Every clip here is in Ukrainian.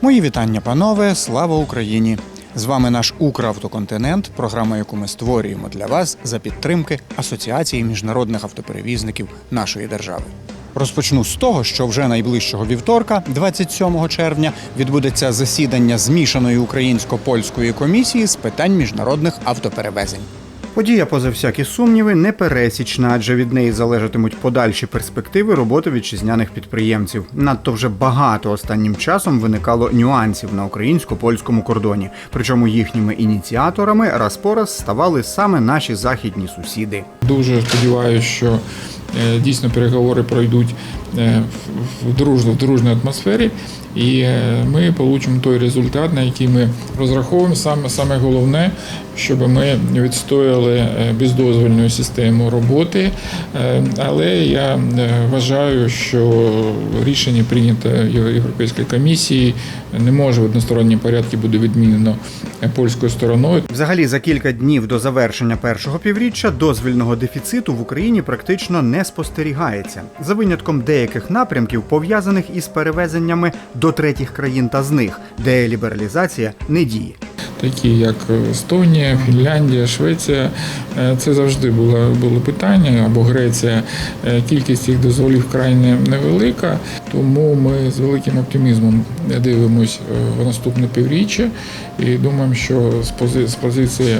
Мої вітання, панове! Слава Україні! З вами наш Укравтоконтинент, програма, яку ми створюємо для вас за підтримки Асоціації міжнародних автоперевізників нашої держави. Розпочну з того, що вже найближчого вівторка, 27 червня, відбудеться засідання змішаної українсько-польської комісії з питань міжнародних автоперевезень. Подія, поза всякі сумніви, непересічна, адже від неї залежатимуть подальші перспективи роботи вітчизняних підприємців. Надто вже багато останнім часом виникало нюансів на українсько-польському кордоні. Причому їхніми ініціаторами раз по раз ставали саме наші західні сусіди. Дуже сподіваюся, що е, дійсно переговори пройдуть е, в- дружно- в дружній атмосфері, і е, ми отримаємо той результат, на який ми розраховуємо. Саме саме головне, щоб ми відстояли е, бездозвольну систему роботи. Е, Але я е, вважаю, що рішення прийнято Європейської комісії не може в односторонньому порядку буде відмінено польською стороною. Взагалі, за кілька днів до завершення першого півріччя дозвільного дефіциту в Україні практично не спостерігається, за винятком деяких напрямків, пов'язаних із перевезеннями до третіх країн та з них, де лібералізація не діє. Такі як Естонія, Фінляндія, Швеція. Е, Це завжди було, було питання, або Греція. Е, Кількість їх дозволів крайне невелика, тому ми з великим оптимізмом дивимося в наступне півріччя і думаємо, що з пози- з позиції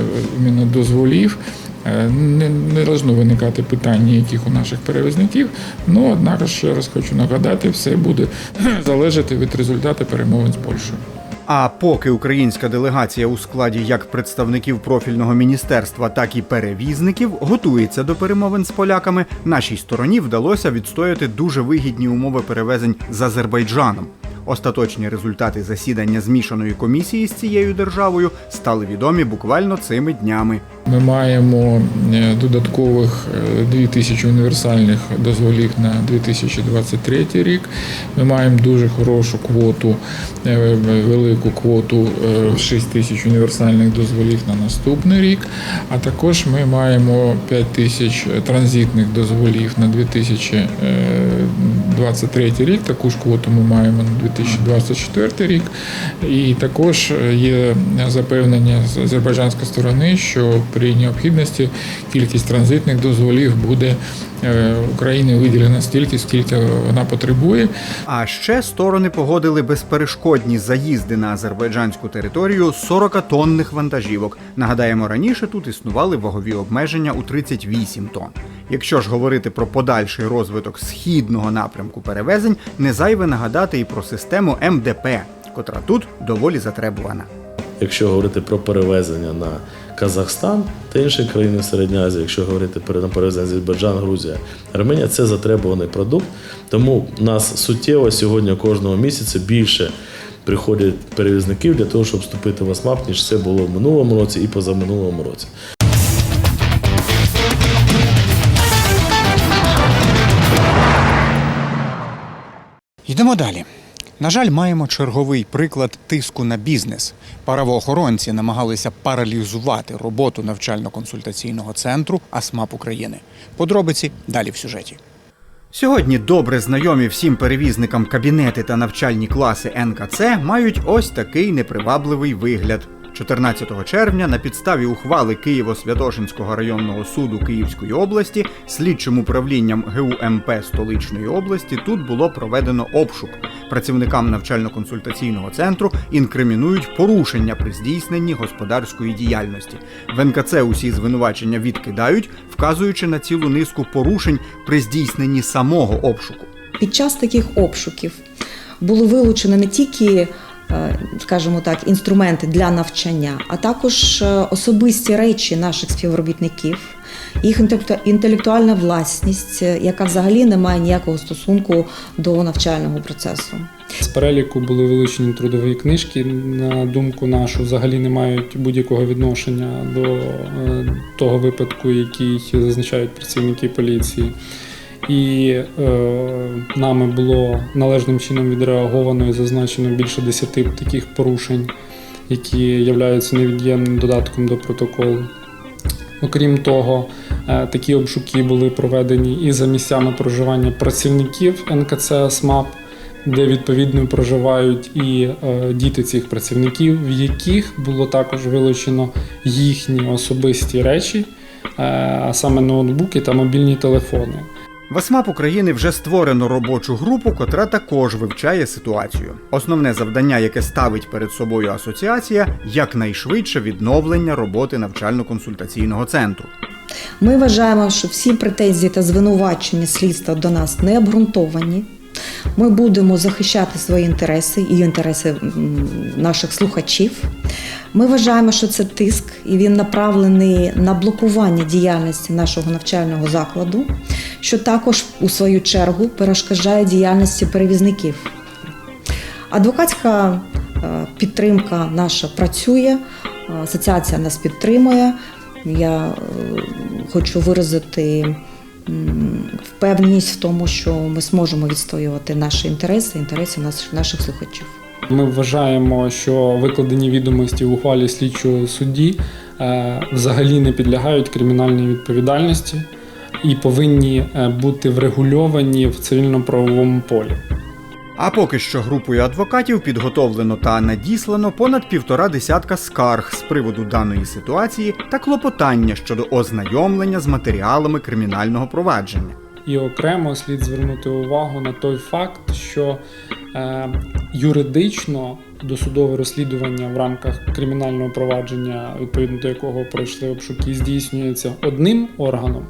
е, дозволів. е, Не, не должно виникати питань ніяких у наших перевізників. Ну однак ще раз хочу нагадати, все буде залежати від результату перемовин з Польщею. А поки українська делегація у складі як представників профільного міністерства, так і перевізників готується до перемовин з поляками, нашій стороні вдалося відстояти дуже вигідні умови перевезень з Азербайджаном. Остаточні результати засідання змішаної комісії з цією державою стали відомі буквально цими днями. Ми маємо е, додаткових е, 2000 універсальних дозволів на 2023 рік. Ми маємо дуже хорошу квоту, е, велику квоту е, 6 тисяч універсальних дозволів на наступний рік. А також ми маємо 5 тисяч транзитних дозволів на 2023 рік. Таку ж квоту ми маємо на 2024 рік. І також є запевнення з азербайджанської сторони, що при необхідності кількість транзитних дозволів буде е, Україні виділена стільки, скільки вона потребує. А ще сторони погодили безперешкодні заїзди на азербайджанську територію 40-тонних вантажівок. Нагадаємо, раніше тут існували вагові обмеження у 38 тонн. Якщо ж говорити про подальший розвиток східного напрямку перевезень, не зайве нагадати і про систему МДП, котра тут доволі затребувана. Якщо говорити про перевезення на Казахстан та інші країни Середньої Азії, якщо говорити про перевезення Азербайджан, Грузія, Арменія, це затребуваний продукт. Тому нас суттєво сьогодні кожного місяця більше приходять перевізників для того, щоб вступити в АСМАП, ніж це було в минулому році і позаминулому році. Йдемо далі. На жаль, маємо черговий приклад тиску на бізнес. Правоохоронці намагалися паралізувати роботу навчально-консультаційного центру АСМАП України. Подробиці далі в сюжеті. Сьогодні добре знайомі всім перевізникам кабінети та навчальні класи НКЦ мають ось такий непривабливий вигляд. 14 червня на підставі ухвали Києво-Святошинського районного суду Київської області слідчим управлінням ГУМП столичної області тут було проведено обшук. Працівникам навчально-консультаційного центру інкримінують порушення при здійсненні господарської діяльності. В НКЦ усі звинувачення відкидають, вказуючи на цілу низку порушень при здійсненні самого обшуку. Під час таких обшуків було вилучено не тільки, скажімо так, інструменти для навчання, а також е, особисті речі наших співробітників, їх інтелектуальна власність, е, яка взагалі не має ніякого стосунку до навчального процесу. З переліку були вилучені трудові книжки. На думку нашу, взагалі не мають будь-якого відношення до е, того випадку, який зазначають працівники поліції. І е, нами було належним чином відреаговано і зазначено більше 10 таких порушень, які являються невід'ємним додатком до протоколу. Окрім того, е, такі обшуки були проведені і за місцями проживання працівників НКЦ СМАП, де відповідно проживають і е, діти цих працівників, в яких було також вилучено їхні особисті речі, е, а саме ноутбуки та мобільні телефони. В АСМАП України вже створено робочу групу, котра також вивчає ситуацію. Основне завдання, яке ставить перед собою асоціація, якнайшвидше відновлення роботи навчально-консультаційного центру. Ми вважаємо, що всі претензії та звинувачення слідства до нас не обґрунтовані. Ми будемо захищати свої інтереси і інтереси наших слухачів. Ми вважаємо, що це тиск, і він направлений на блокування діяльності нашого навчального закладу, що також у свою чергу перешкоджає діяльності перевізників. Адвокатська е, підтримка наша працює, е, асоціація нас підтримує. Я е, хочу виразити впевненість в тому, що ми зможемо відстоювати наші інтереси, інтереси наших слухачів. Ми вважаємо, що викладені відомості в ухвалі слідчого судді е, взагалі не підлягають кримінальній відповідальності і повинні е, бути врегульовані в цивільно-правовому полі. А поки що групою адвокатів підготовлено та надіслано понад півтора десятка скарг з приводу даної ситуації та клопотання щодо ознайомлення з матеріалами кримінального провадження. І окремо слід звернути увагу на той факт, що е, юридично досудове розслідування в рамках кримінального провадження, відповідно до якого пройшли обшуки, здійснюється одним органом.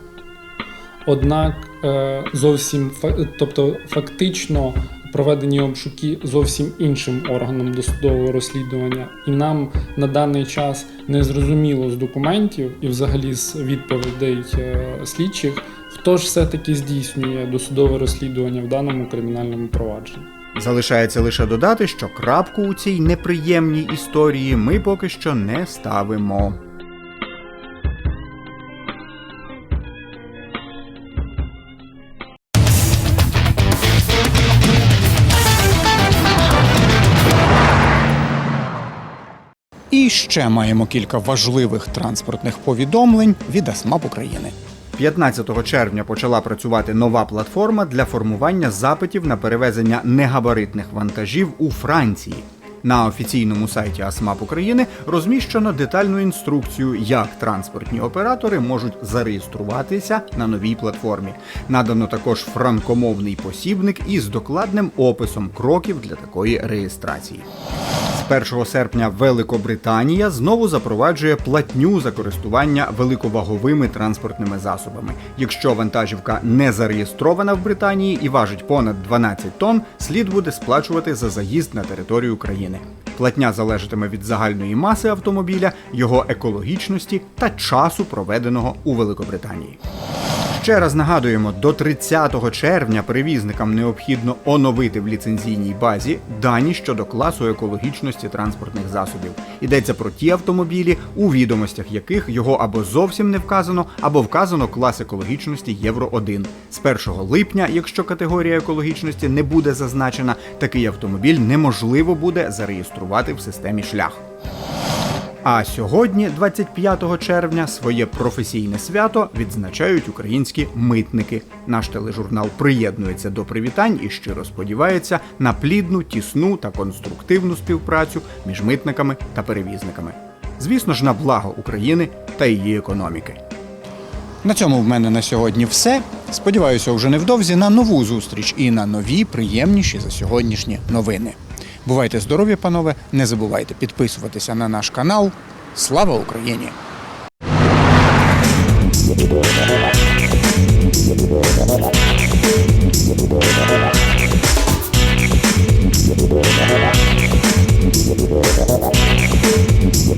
Однак е, зовсім тобто фактично проведені обшуки зовсім іншим органом досудового розслідування, і нам на даний час не зрозуміло з документів і взагалі з відповідей е, слідчих, хто ж все-таки здійснює досудове розслідування в даному кримінальному провадженні. Залишається лише додати, що крапку у цій неприємній історії ми поки що не ставимо. І ще маємо кілька важливих транспортних повідомлень від АСМАП України. 15 червня почала працювати нова платформа для формування запитів на перевезення негабаритних вантажів у Франції. На офіційному сайті АСМАП України розміщено детальну інструкцію, як транспортні оператори можуть зареєструватися на новій платформі. Надано також франкомовний посібник із докладним описом кроків для такої реєстрації. З 1 серпня Великобританія знову запроваджує платню за користування великоваговими транспортними засобами. Якщо вантажівка не зареєстрована в Британії і важить понад 12 тонн, слід буде сплачувати за заїзд на територію країни. Платня залежатиме від загальної маси автомобіля, його екологічності та часу, проведеного у Великобританії. Ще раз нагадуємо, до 30 червня перевізникам необхідно оновити в ліцензійній базі дані щодо класу екологічності транспортних засобів. Йдеться про ті автомобілі, у відомостях яких його або зовсім не вказано, або вказано клас екологічності Євро 1. З 1 липня, якщо категорія екологічності не буде зазначена, такий автомобіль неможливо буде зареєструвати в системі шлях. А сьогодні, 25 червня, своє професійне свято відзначають українські митники. Наш тележурнал приєднується до привітань і щиро сподівається на плідну, тісну та конструктивну співпрацю між митниками та перевізниками. Звісно ж, на благо України та її економіки. На цьому в мене на сьогодні все. Сподіваюся, вже невдовзі на нову зустріч і на нові, приємніші за сьогоднішні новини. Бувайте здорові, панове! Не забувайте підписуватися на наш канал. Слава Україні!